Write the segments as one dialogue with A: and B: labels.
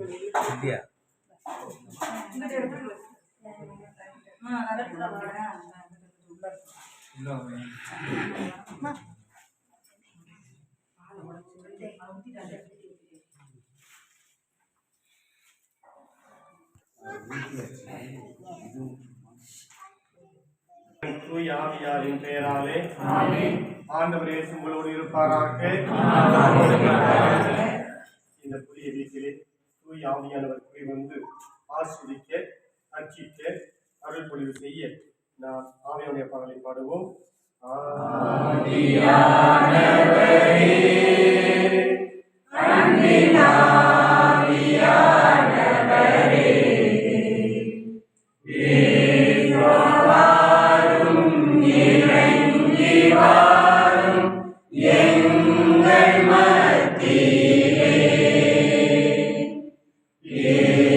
A: இல்லையா
B: பெயராலே. ஆண்டவர் இயேசு உங்களோடு இருப்பாராக. இந்த புதிய வீட்டிலே தூய் ஆவியானவர் கூடி வந்து ஆஸ்வதிக்க அர்ச்சிக்க அருள் பொழிவு செய்ய. நாம் ஆவியானுடைய பாடலை பாடுவோம். அனைத்தையும்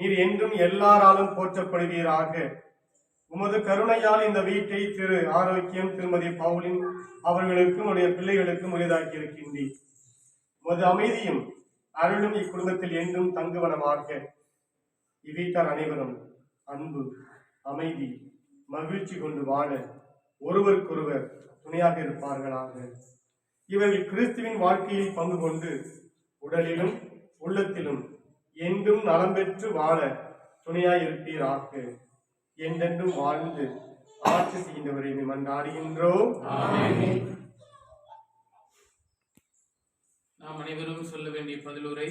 B: நீர் என்றும் எல்லாராலும் போற்றப்படுவீராக. உமது கருணையால் இந்த வீட்டை திரு ஆரோக்கியம் திருமதி பவுலின் அவர்களுக்கும் உடைய பிள்ளைகளுக்கும் உரியதாக்கி இருக்கின்றீர் உமது அமைதியும் அருளும் இக்குடும்பத்தில் என்றும் தங்குவனமாக. இவ்வீட்டார் அனைவரும் அன்பு அமைதி மகிழ்ச்சி கொண்டு வாழ ஒருவருக்கொருவர் துணையாக இருப்பார்களாக. இவர்கள் கிறிஸ்துவின் வாழ்க்கையில் பங்கு கொண்டு உடலிலும் உள்ளத்திலும் என்றும் நலம் பெற்று வாழ துணையாய் இருப்பீராக என்றென்றும் வாழ்ந்து ஆட்சி செய்கின்றவரை மன்றாடுகின்றோம்
C: நாம் அனைவரும் சொல்ல வேண்டிய பதிலுரை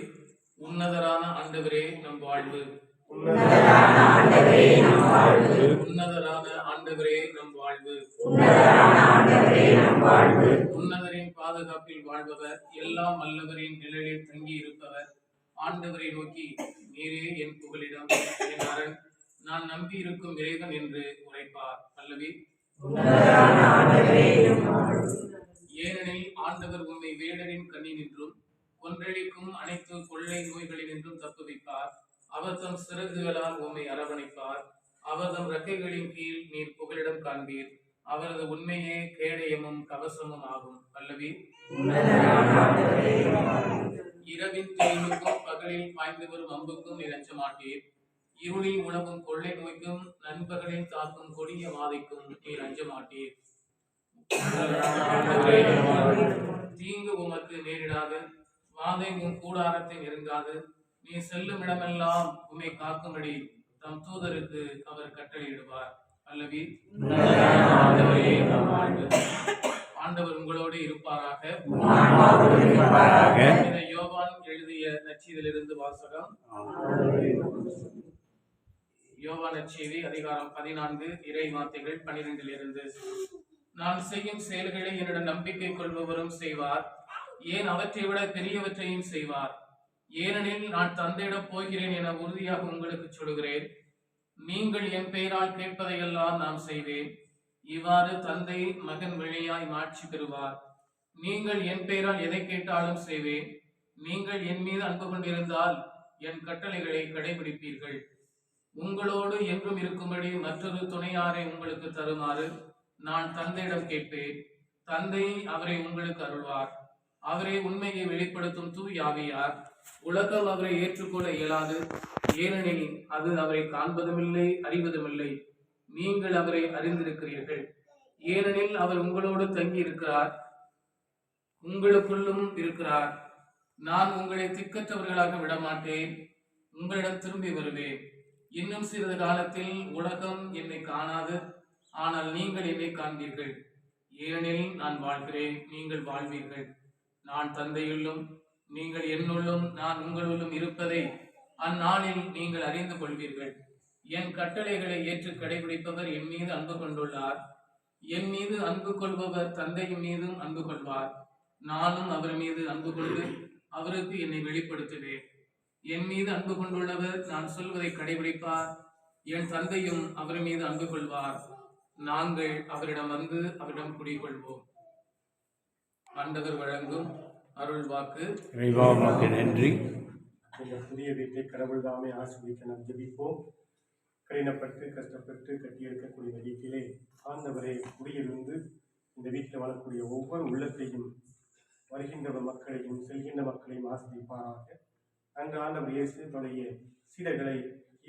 C: உன்னதரான ஆண்டவரே நம் வாழ்வு.
B: உன்னதரான
C: உன்னதரான ஆண்டவரே நம் வாழ்வு. உன்னதரின் பாதுகாப்பில் வாழ்பவர் எல்லாம் வல்லவரின் நிழலில் தங்கி இருப்பவர் ஆண்டவரை நோக்கி நீரே என் புகலிடம் என் அரண் நான் நம்பி இருக்கும் இறைவன் என்று உரைப்பார். அல்லவி ஏனெனில் ஆண்டவர் உண்மை வேடரின் கண்ணினின்றும் கொன்றளிக்கும் அனைத்து கொள்ளை நோய்களினின்றும் தப்புவிப்பார். அவர் தம் சிறகுகளால் உம்மை அரவணைப்பார். அவர் தம் ரெக்கைகளின் கீழ் நீர் புகலிடம் காண்பீர். அவரது உண்மையே கேடயமும் கவசமும் ஆகும். அல்லவி இரவின் தேய்வுக்கும் பகலில் பாய்ந்து வரும் அம்புக்கும் அஞ்ச மாட்டீர். இருளில் உணவும் கொள்ளை நோய்க்கும் நண்பகலில் தாக்கும் கொடிய வாதைக்கும் நீர் அஞ்ச மாட்டீர். தீங்கு உமக்கு நேரிடாது வாதை உன் கூடாரத்தை நெருங்காது. நீ செல்லும் இடமெல்லாம் உம்மை காக்கும்படி தம் தூதருக்கு அவர் கட்டளையிடுவார். அல்லவி ஆண்டவர் உங்களோடு இருப்பாராக. இதை யோவான் எழுதிய நச்சீதிலிருந்து வாசகம். யோகா நற்செய்தி அதிகாரம் பதினான்கு இறை வார்த்தைகள் பனிரெண்டிலிருந்து. நான் செய்யும் செயல்களை என்னிடம் நம்பிக்கை கொள்பவரும் செய்வார். ஏன் அவற்றை விட பெரியவற்றையும் செய்வார். ஏனெனில் நான் தந்தையிடம் போகிறேன் என உறுதியாக உங்களுக்கு சொல்கிறேன் நீங்கள் என் பெயரால் கேட்பதையெல்லாம் நான் செய்வேன். இவ்வாறு தந்தை மகன் வழியாய் மாட்சி பெறுவார் நீங்கள் என் பெயரால் எதை கேட்டாலும் செய்வேன். நீங்கள் என் மீது அன்பு கொண்டிருந்தால் என் கட்டளைகளை கடைபிடிப்பீர்கள். உங்களோடு என்றும் இருக்கும்படி மற்றொரு துணையாரை உங்களுக்கு தருமாறு நான் தந்தையிடம் கேட்பேன். தந்தை அவரை உங்களுக்கு அருள்வார். அவரை உண்மையை வெளிப்படுத்தும் தூயாவியார் உலகம் அவரை ஏற்றுக்கொள்ள இயலாது. ஏனெனில் அது அவரை காண்பதுமில்லை அறிவதுமில்லை. நீங்கள் அவரை அறிந்திருக்கிறீர்கள். ஏனெனில் அவர் உங்களோடு தங்கி இருக்கிறார் உங்களுக்குள்ளும் இருக்கிறார். நான் உங்களை திக்கற்றவர்களாக விடமாட்டேன். உங்களிடம் திரும்பி வருவேன். இன்னும் சிறிது காலத்தில் உலகம் என்னை காணாது. ஆனால் நீங்கள் என்னை காண்பீர்கள். ஏனெனில் நான் வாழ்கிறேன். நீங்கள் வாழ்வீர்கள். நான் தந்தையுள்ளும் நீங்கள் என்னுள்ளும் நான் உங்களுள்ளும் இருப்பதை அந்நாளில் நீங்கள் அறிந்து கொள்வீர்கள். என் கட்டளைகளை ஏற்று கடைபிடிப்பவர் என் மீது அன்பு கொண்டுள்ளார். என் மீது அன்பு கொள்பவர் தந்தையின் மீதும் அன்பு கொள்வார். நானும் அவர் மீது அன்பு கொண்டு அவருக்கு என்னை வெளிப்படுத்துவேன் என் மீது அன்பு கொண்டுள்ளவர் நான் சொல்வதை கடைபிடிப்பார். என் தந்தையும் அவர் மீது அன்பு கொள்வார். நாங்கள் அவரிடம் வந்து அவரிடம் குடிகொள்வோம். ஆண்டவர் வழங்கும் அருள் வாக்கு.
A: நன்றி.
D: இந்த புதிய வீட்டை கடவுள் தாமே ஆசிரியக்க நாம் ஜெபிப்போம். கடினப்பட்டு கஷ்டப்பட்டு கட்டியெழுக்கக்கூடிய இந்த வீட்டிலே ஆண்டவரே குடியிருந்து இந்த வீட்டில் வாழக்கூடிய ஒவ்வொரு உள்ளத்தையும் வருகின்ற மக்களையும் செல்கின்ற மக்களையும் ஆசிரிப்பாராக அங்கு ஆண்டவர் இயேசு தன்னுடைய சீடர்களை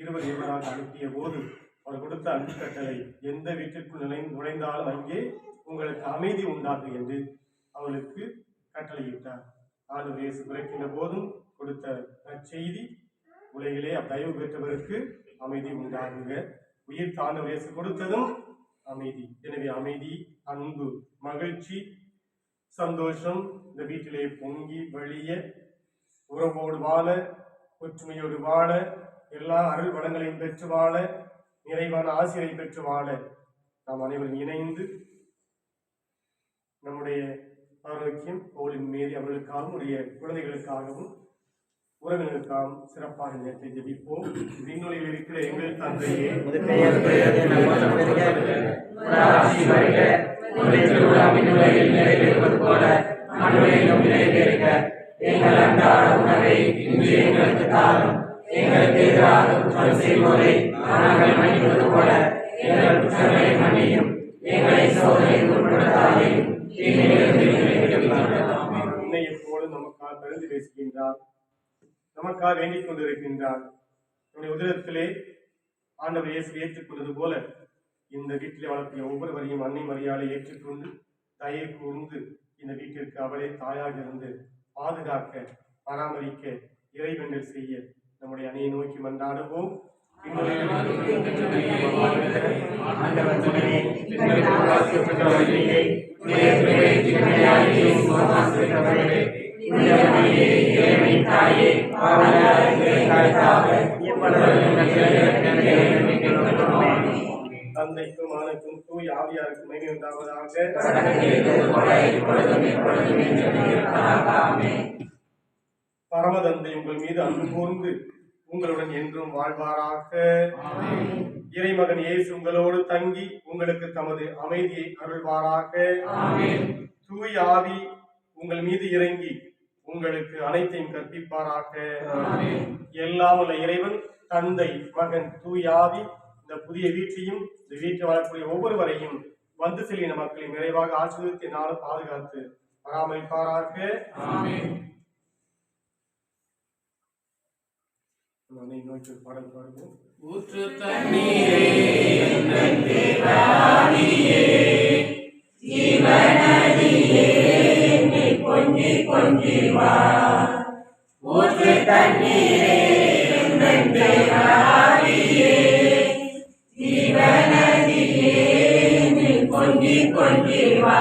D: இருவர் இருவராக அனுப்பிய போது அவர் கொடுத்த அன்பு கட்டளை எந்த வீட்டிற்குள் நுழை நுழைந்தாலும் அங்கே உங்களுக்கு அமைதி உண்டாகு என்று அவளுக்கு கட்டளையிட்டார். ஆண்டவர் இயேசு பிறக்கின்ற போதும் கொடுத்த நற்செய்தி உலகிலே தயவு பெற்றவருக்கு அமைதி உண்டாகுங்க உயிர் தாண்டவர் இயேசு கொடுத்ததும் அமைதி. எனவே அமைதி அன்பு மகிழ்ச்சி சந்தோஷம் இந்த வீட்டிலே பொங்கி வழிய உறவோடு வாழ ஒற்றுமையோடு வாழ எல்லா அருள் வளங்களையும் பெற்று வாழ நிறைவான ஆசிரியை பெற்று வாழ நாம் அனைவரும் இணைந்து நம்முடைய ஆரோக்கியம் கோவிலின் மீறி அவர்களுக்காகவும் உடைய குழந்தைகளுக்காகவும் உறவினருக்காகவும் சிறப்பாக நேரத்தை ஜெபிப்போம். விண்ணுலையில் இருக்கிற எங்கள் தந்தையே
B: பெயர் பெயர்ந்து நமது வருக உமது ஆட்சி வருக உமது திருவிழாவின் உலகில் நிறைவேறுவது போல மண்ணுலையிலும் நிறைவேறுக எங்கள் அன்றாட உணவை இன்று எங்களுக்கு தாரும். எங்களுக்கு எதிராக குற்றம் செய்வோரை நாங்கள் மன்னிப்பது போல எங்கள் குற்றங்களை மன்னியும். எங்களை
D: எப்போது நமக்காக பேசுகின்றார். நமக்காக வேண்டிக் கொண்டிருக்கின்றார். நம்முடைய ஆண்டவர் இயேசு ஏற்றுக்கொண்டது போல இந்த வீட்டிலே வளர்த்திய ஒவ்வொருவரையும் அன்னை மரியாதை ஏற்றுக்கொண்டு தயை கூர்ந்து இந்த வீட்டிற்கு அவளே தாயாக இருந்து பாதுகாக்க பராமரிக்க இறைவெண்டல் செய்ய நம்முடைய அணியை நோக்கி மன்றாடுவோம். தந்தைக்கும் ஆணுக்கும் தூய் ஆவியாருக்கும் மகிமை உண்டாவதாக. பரமதந்தை உங்கள் மீது அன்பு கூர்ந்து உங்களுடன் என்றும் வாழ்வாராக. இறைமகன் இயேசு உங்களோடு தங்கி உங்களுக்கு தமது அமைதியை அருள்வாராக. தூய் ஆவி உங்கள் மீது இறங்கி உங்களுக்கு அனைத்தையும் கற்பிப்பாராக. எல்லாம் உள்ள இறைவன் தந்தை மகன் தூய் ஆவி இந்த புதிய வீட்டையும் இந்த வீட்டில் வாழக்கூடிய ஒவ்வொருவரையும் வந்து செல்கிற மக்களையும் நிறைவாக ஆசீர்வதித்து நாளும் பாதுகாத்து பராமரிப்பாராக. நம்ம இன்னொரு பாடல் பாடுவோம்.
C: ஊற்று தண்ணீரே எங்கள்
B: ஊற்று தண்ணீரே எங்கள் தேவாவியே ஜீவநதியே வா.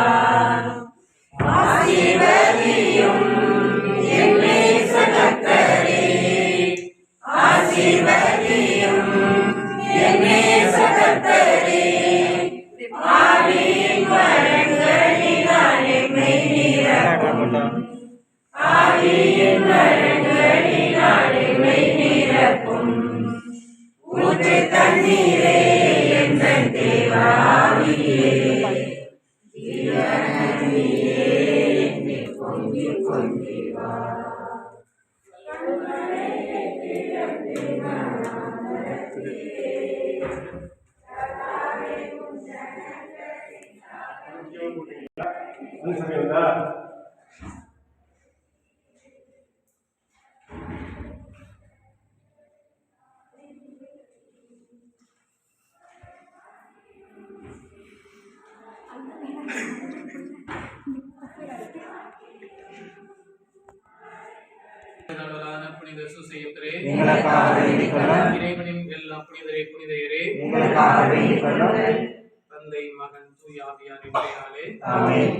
B: கொள்ளும்
C: இறைவனின் எல்லா புனிதரே புனிதையரே
B: எங்களுக்காக வேண்டிக் கொள்ளும்
C: தந்தை மகன் தூயாவியாரின் பெயராலே
B: ஆமென்